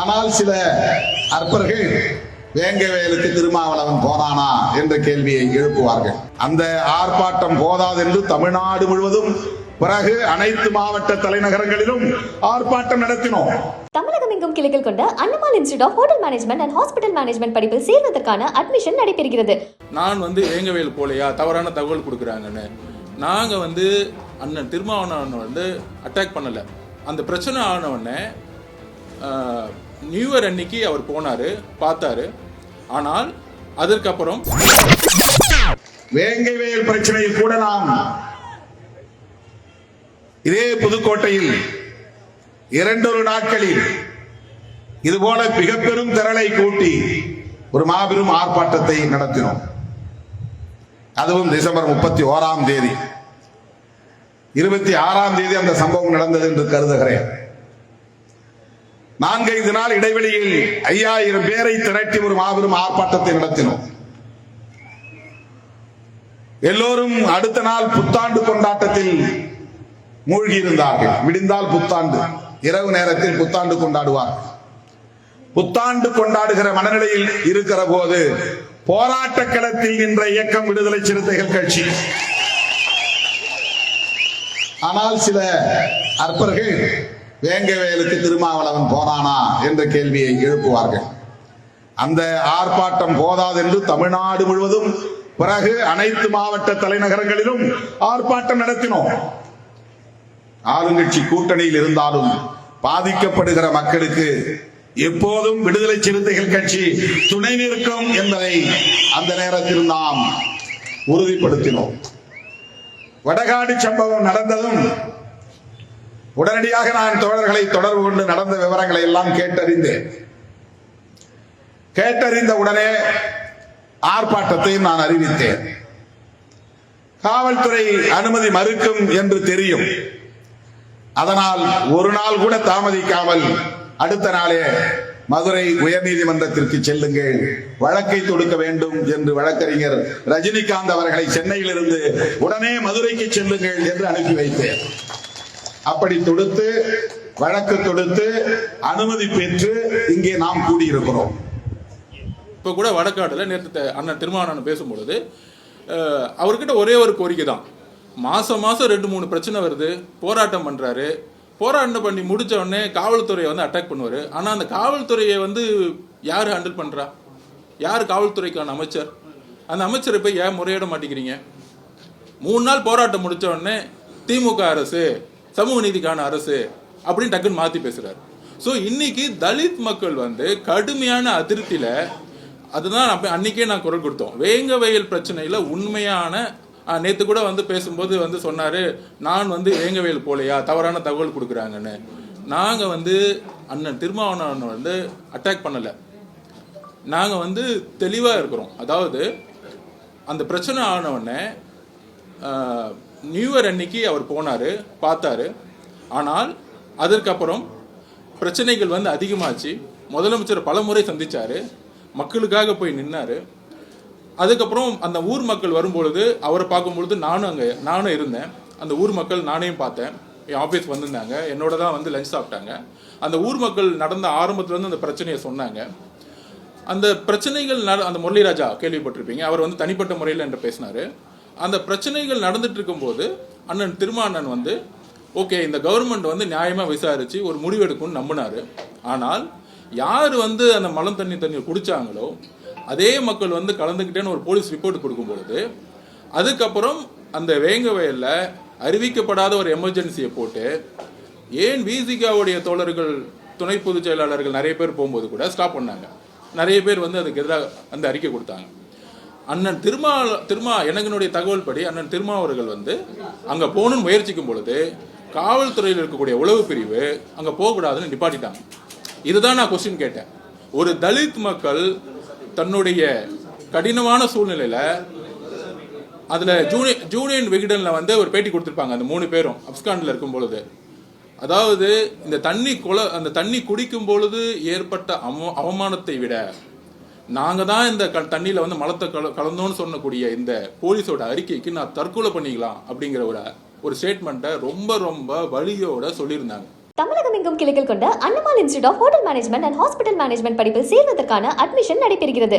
ஆனால் சில அற்பர்கள் வேங்கவேலுக்கு திருமாவளவன் போனானா என்ற கேள்வியை எழுப்புவார்கள். அந்த ஆர்ப்பாட்டம் போதாது என்று தமிழ்நாடு முழுவதும் பிறகு அனைத்து மாவட்ட தலைநகரங்களிலும் ஆர்ப்பாட்டம் நடத்தினோம். தமிழகம் எங்கும் கிளைகள் கொண்ட Annamal institute of hotel management and hospital management படிப்பில் சேர்வதற்கான அட்மிஷன் நடைபெறுகிறது. நான் வந்து ஏங்கவேல் போலையா? தவறான தகவல் கொடுக்குறாங்கன்னு. நாங்கள் வந்து அண்ணன் திருமாவளவன் வந்து அட்டாக் பண்ணலை. அந்த பிரச்சனை ஆனவுடனே நியூ இயர் அன்னைக்கு அவர் போனார் பார்த்தாரு. ஆனால் அதற்கப்புறம் வேங்கைவேல் பிரச்சனையில் கூட நாம் இதே புதுக்கோட்டையில் இரண்டொரு நாட்களில் இதுபோல மிக பெரும் திரளை கூட்டி ஒரு மாபெரும் ஆர்ப்பாட்டத்தை நடத்தினோம். அதுவும் டிசம்பர் முப்பத்தி ஓராம் தேதி. இருபத்தி ஆறாம் தேதி அந்த சம்பவம் நடந்தது என்று கருதுகிறேன். நான்கைந்து நாள் இடைவெளியில் ஐயாயிரம் பேரை திரட்டி ஒரு மாபெரும் ஆர்ப்பாட்டத்தை நடத்தினோம். எல்லோரும் அடுத்த நாள் புத்தாண்டு கொண்டாட்டத்தில் மூழ்கி இருந்தார்கள் விடிந்தால் புத்தாண்டு இரவு நேரத்தில் புத்தாண்டு கொண்டாடுவார் புத்தாண்டு கொண்டாடுகிற மனநிலையில் இருக்கிற போது போராட்ட களத்தில் நின்ற இயக்கம் விடுதலை சிறுத்தைகள் கட்சி. ஆனால் சில அற்பர்கள் வேங்கவேலுக்கு திருமாவளவன் போனானா என்ற கேள்வியை எழுப்புவார்கள். அந்த ஆர்ப்பாட்டம் போதாது என்று தமிழ்நாடு முழுவதும் பிறகு அனைத்து மாவட்ட தலைநகரங்களிலும் ஆர்ப்பாட்டம் நடத்தினோம். ஆளுங்கட்சி கூட்டணியில் இருந்தாலும் பாதிக்கப்படுகிற மக்களுக்கு எப்போதும் விடுதலை சிறுத்தைகள் கட்சி துணை நிற்கும் என்பதை அந்த நேரத்தில் நாம் உறுதிப்படுத்தினோம். வடகாடி சம்பவம் நடந்ததும் உடனடியாக நான் தோழர்களை தொடர்பு கொண்டு நடந்த விவரங்களை எல்லாம் கேட்டறிந்தேன். கேட்டறிந்த உடனே ஆர்ப்பாட்டத்தையும் நான் அறிவித்தேன். காவல்துறை அனுமதி மறுக்கும் என்று தெரியும். அதனால் ஒரு நாள் கூட தாமதிக்காமல் அடுத்த நாளே மதுரை உயர்நீதிமன்றத்திற்கு செல்லுங்கள். வழக்கை தொடுக்க வேண்டும் என்று வழக்கறிஞர் ரஜினிகாந்த் அவர்களை சென்னையிலிருந்து உடனே மதுரைக்கு செல்லுங்கள் என்று அனுப்பி வைத்தேன். அப்படி தொடுத்து வழக்கு தொடுத்து அனுமதி பெற்று இங்கே நாம் கூடியிருக்கிறோம். இப்போ கூட வடக்காடில் நேற்று அண்ணன் திருமாவளவன் பேசும்பொழுது அவர்கிட்ட ஒரே ஒரு கோரிக்கை தான். மாதம் மாதம் ரெண்டு மூணு பிரச்சனை வருது போராட்டம் பண்ணுறாரு போராட்டம் பண்ணி முடித்த உடனே காவல்துறையை வந்து அட்டாக் பண்ணுவார். ஆனால் அந்த காவல்துறையை வந்து யார் ஹேண்டில் பண்ணுறா யார் காவல்துறைக்கான அமைச்சர்? அந்த அமைச்சரை போய் ஏன் முறையிட மாட்டேங்கிறீங்க? மூணு நாள் போராட்டம் முடித்த உடனே திமுக அரசு சமூக நீதிக்கான அரசு அப்படின்னு டக்குன்னு மாற்றி பேசுறாரு. ஸோ இன்னைக்கு தலித் மக்கள் வந்து கடுமையான அதிருப்தியில அதுதான் அன்னைக்கே நான் குரல் கொடுத்தோம். வேங்க வயல் பிரச்சனையில உண்மையான நேற்று நேத்து கூட வந்து பேசும்போது வந்து சொன்னாரு நான் வந்து வேங்க வயல் போலையா? தவறான தகவல் கொடுக்குறாங்கன்னு. நாங்க வந்து அண்ணன் திருமாவளவன் வந்து அட்டாக் பண்ணல. நாங்க வந்து தெளிவா இருக்கிறோம். அதாவது அந்த பிரச்சனை ஆனவுடனே நியூ இயர் அன்னைக்கு அவர் போனார் பார்த்தாரு. ஆனால் அதற்கப்புறம் பிரச்சனைகள் வந்து அதிகமாச்சு. முதலமைச்சர் பல முறை சந்தித்தார் மக்களுக்காக போய் நின்னார். அதுக்கப்புறம் அந்த ஊர் மக்கள் வரும்பொழுது அவரை பார்க்கும்பொழுது நானும் அங்கே நானும் இருந்தேன். அந்த ஊர் மக்கள் நானையும் பார்த்தேன். என் ஆஃபீஸ் வந்திருந்தாங்க. என்னோட தான் வந்து லஞ்ச் சாப்பிட்டாங்க. அந்த ஊர் மக்கள் நடந்த ஆரம்பத்துலேருந்து அந்த பிரச்சனையை சொன்னாங்க. அந்த பிரச்சனைகள் நட அந்த முரளிராஜா கேள்விப்பட்டிருப்பீங்க. அவர் வந்து தனிப்பட்ட முறையில் என்று பேசினாரு. அந்த பிரச்சனைகள் நடந்துட்டு இருக்கும்போது அண்ணன் திருமாண்ணன் வந்து ஓகே இந்த கவர்மெண்ட் வந்து நியாயமாக விசாரிச்சு ஒரு முடிவெடுக்கும்னு நம்பினாரு. ஆனால் யார் வந்து அந்த மலம் தண்ணி தண்ணீர் குடித்தாங்களோ அதே மக்கள் வந்து கலந்துக்கிட்டேன்னு ஒரு போலீஸ் ரிப்போர்ட் கொடுக்கும்பொழுது அதுக்கப்புறம் அந்த வேங்க வயலில் அறிவிக்கப்படாத ஒரு எமர்ஜென்சியை போட்டு ஏன் விசிகாவுடைய தோழர்கள் துணை பொதுச் செயலாளர்கள் நிறைய பேர் போகும்போது கூட ஸ்டாப் பண்ணாங்க. நிறைய பேர் வந்து அதுக்கு எதிராக அந்த அறிக்கை கொடுத்தாங்க. அண்ணன் திருமா திருமா எனக்குனுடைய தகவல் படி அண்ணன் திருமா அவர்கள் வந்து அங்கே போகணும்னு முயற்சிக்கும் பொழுது காவல்துறையில் இருக்கக்கூடிய உளவு பிரிவு அங்கே போகக்கூடாதுன்னு நிப்பாட்டிட்டாங்க. இதுதான் நான் கொஸ்டின் கேட்டேன். ஒரு தலித் மக்கள் தன்னுடைய கடினமான சூழ்நிலையில அதுல ஜூனியர் ஜூனியன் விகடன்ல வந்து ஒரு பேட்டி கொடுத்துருப்பாங்க அந்த மூணு பேரும் அப்ஸ்கான்ல இருக்கும் பொழுது. அதாவது இந்த தண்ணி குல அந்த தண்ணி குடிக்கும் பொழுது ஏற்பட்ட அவ அவமானத்தை விட நாங்கள் தான் இந்த க தண்ணியில் வந்து மலத்தை கல கலந்தோன்னு சொன்னக்கூடிய இந்த போலீஸோட அறிக்கைக்கு நான் தற்கொலை பண்ணிக்கலாம் அப்படிங்கிற ஒரு ஒரு ஸ்டேட்மெண்ட்டை ரொம்ப ரொம்ப வலியோட சொல்லியிருந்தாங்க. தமிழகம் எங்கும் கிளைகள் கொண்ட Annamal institute of hotel management and hospital management படிப்பில் சேர்வதற்கான அட்மிஷன் நடைபெறுகிறது.